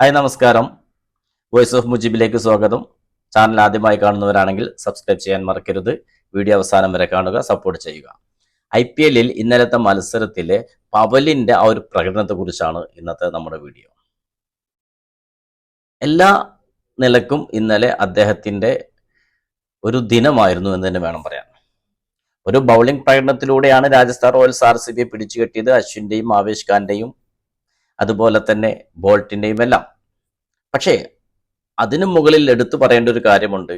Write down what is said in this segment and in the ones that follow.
Hi നമസ്കാരം. Voice of മുജീബിലേക്ക് സ്വാഗതം. Channel ആദ്യമായി കാണുന്നവരാണെങ്കിൽ സബ്സ്ക്രൈബ് ചെയ്യാൻ മറക്കരുത്. വീഡിയോ അവസാനം വരെ കാണുക സപ്പോർട്ട് ചെയ്യുക. ഐ പി എല്ലിൽ ഇന്നലത്തെ മത്സരത്തിലെ പവലിന്റെ ആ ഒരു പ്രകടനത്തെ കുറിച്ചാണ് ഇന്നത്തെ നമ്മുടെ വീഡിയോ. എല്ലാ നിലക്കും ഇന്നലെ അദ്ദേഹത്തിന്റെ ഒരു ദിനമായിരുന്നു എന്ന് തന്നെ വേണം പറയാൻ. ഒരു bowling പ്രകടനത്തിലൂടെയാണ് Rajasthan Royals R C B പിടിച്ചു കെട്ടിയത് അശ്വിന്റെയും ആവേശ് ഖാന്റെയും അതുപോലെ തന്നെ ബോൾട്ടിന്റെയും എല്ലാം പക്ഷേ അതിനു മുകളിൽ എടുത്തു പറയേണ്ട ഒരു കാര്യമുണ്ട്.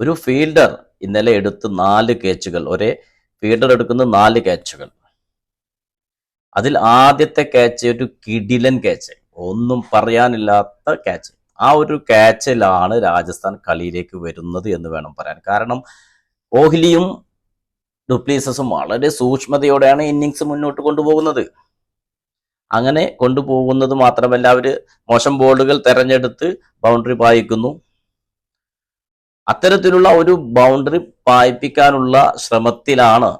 ഒരു ഫീൽഡർ ഇന്നലെ എടുത്ത് നാല് ക്യാച്ചുകൾ ഒരേ ഫീൽഡർ എടുക്കുന്ന നാല് ക്യാച്ചുകൾ അതിൽ ആദ്യത്തെ ക്യാച്ച് ഒരു കിടിലൻ ക്യാച്ച് ഒന്നും പറയാനില്ലാത്ത ക്യാച്ച് ആ ഒരു ക്യാച്ചിലാണ് രാജസ്ഥാൻ കളിയിലേക്ക് വരുന്നത് എന്ന് വേണം പറയാൻ. കാരണം കോഹ്ലിയും ഡുപ്ലീസസും വളരെ സൂക്ഷ്മതയോടെയാണ് ഇന്നിങ്സ് മുന്നോട്ട് കൊണ്ടുപോകുന്നത്. അങ്ങനെ കൊണ്ടുപോകുന്നത് മാത്രമല്ല അവർ മോശം ബോളുകൾ തെരഞ്ഞെടുത്ത് ബൗണ്ടറി പായിക്കുന്നു. അത്തരത്തിലുള്ള ഒരു ബൗണ്ടറി പായിപ്പിക്കാനുള്ള ശ്രമത്തിലാണ്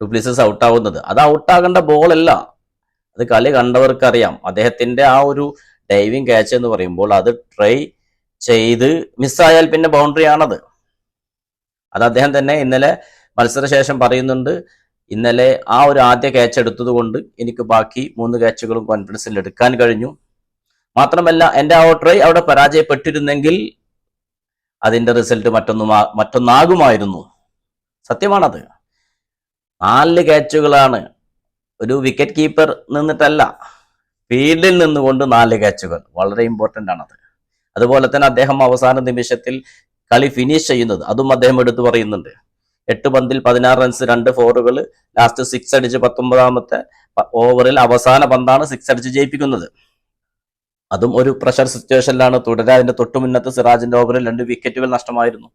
ഡുപ്ലിസസ് ഔട്ടാവുന്നത് അത് ഔട്ടാകേണ്ട ബോളല്ല അത് കളി കണ്ടവർക്കറിയാം. അദ്ദേഹത്തിന്റെ ആ ഒരു ഡൈവിങ് ക്യാച്ച് എന്ന് പറയുമ്പോൾ അത് ട്രൈ ചെയ്ത് മിസ്സായാൽ പിന്നെ ബൗണ്ടറി ആണത്. അത് അദ്ദേഹം തന്നെ ഇന്നലെ മത്സരശേഷം പറയുന്നുണ്ട്. ഇന്നലെ ആ ഒരു ആദ്യ ക്യാച്ച് എടുത്തതുകൊണ്ട് എനിക്ക് ബാക്കി മൂന്ന് ക്യാച്ചുകളും കോൺഫിഡൻസിൽ എടുക്കാൻ കഴിഞ്ഞു. മാത്രമല്ല എന്റെ ആ ട്രൈ അവിടെ പരാജയപ്പെട്ടിരുന്നെങ്കിൽ അതിന്റെ റിസൾട്ട് മറ്റൊന്നു മറ്റൊന്നാകുമായിരുന്നു. സത്യമാണത്. നാല് ക്യാച്ചുകളാണ് ഒരു വിക്കറ്റ് കീപ്പർ നിന്നിട്ടല്ല ഫീൽഡിൽ നിന്നുകൊണ്ട് നാല് ക്യാച്ചുകൾ വളരെ ഇമ്പോർട്ടന്റ് ആണത്. അതുപോലെ തന്നെ അദ്ദേഹം അവസാന നിമിഷത്തിൽ കളി ഫിനിഷ് ചെയ്യുന്നത്. അതും അദ്ദേഹം എടുത്തു പറയുന്നുണ്ട്. എട്ട് പന്തിൽ പതിനാറ് റൺസ് രണ്ട് ഫോറുകൾ ലാസ്റ്റ് സിക്സ് അടിച്ച് പത്തൊമ്പതാമത്തെ ഓവറിൽ അവസാന പന്താണ് സിക്സ് അടിച്ച് ജയിപ്പിക്കുന്നത്. അതും ഒരു പ്രഷർ സിറ്റുവേഷനിലാണ് തുടരെ അതിന്റെ തൊട്ടു മുന്നത്തെ സിറാജിന്റെ ഓവറിൽ രണ്ട് വിക്കറ്റുകൾ നഷ്ടമായിരുന്നു.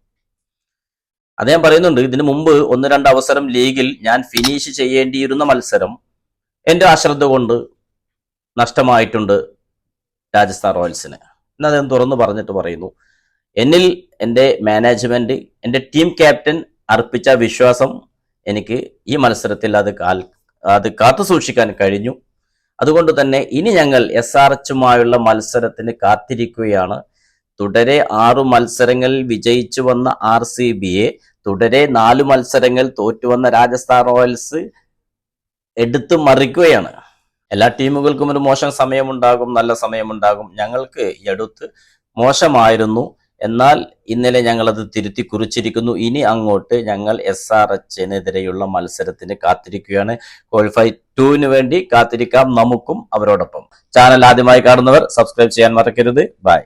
അദ്ദേഹം പറയുന്നുണ്ട് ഇതിനു മുമ്പ് ഒന്ന് രണ്ട് അവസരം ലീഗിൽ ഞാൻ ഫിനിഷ് ചെയ്യേണ്ടിയിരുന്ന മത്സരം എന്റെ അശ്രദ്ധ കൊണ്ട് നഷ്ടമായിട്ടുണ്ട് രാജസ്ഥാൻ റോയൽസിന്. എന്ന് അദ്ദേഹം തുറന്നു പറഞ്ഞിട്ട് പറയുന്നു? എന്നിൽ എന്റെ മാനേജ്മെന്റ് എന്റെ ടീം ക്യാപ്റ്റൻ അർപ്പിച്ച വിശ്വാസം എനിക്ക് ഈ മത്സരത്തിൽ അത് കാൽ അത് കാത്തു സൂക്ഷിക്കാൻ കഴിഞ്ഞു. അതുകൊണ്ട് തന്നെ ഇനി ഞങ്ങൾ എസ് ആർ എച്ചുമായുള്ള മത്സരത്തിന് കാത്തിരിക്കുകയാണ്. തുടരെ ആറു മത്സരങ്ങളിൽ വിജയിച്ചു വന്ന ആർ സി ബിയെ തുടരെ നാല് മത്സരങ്ങൾ തോറ്റുവന്ന രാജസ്ഥാൻ റോയൽസ് എടുത്തു മറിക്കുകയാണ്. എല്ലാ ടീമുകൾക്കും ഒരു മോശം സമയമുണ്ടാകും നല്ല സമയമുണ്ടാകും. ഞങ്ങൾക്ക് ഈ അടുത്ത് മോശമായിരുന്നു. എന്നാൽ ഇന്നലെ ഞങ്ങളത് തിരുത്തി കുറിച്ചിരിക്കുന്നു. ഇനി അങ്ങോട്ട് ഞങ്ങൾ എസ് ആർ എച്ചിനെതിരെയുള്ള മത്സരത്തിന് കാത്തിരിക്കുകയാണ്. ക്വാളിഫൈ ടുവിന് വേണ്ടി കാത്തിരിക്കാം നമുക്കും അവരോടൊപ്പം. ചാനൽ ആദ്യമായി കാണുന്നവർ സബ്സ്ക്രൈബ് ചെയ്യാൻ മറക്കരുത്. ബൈ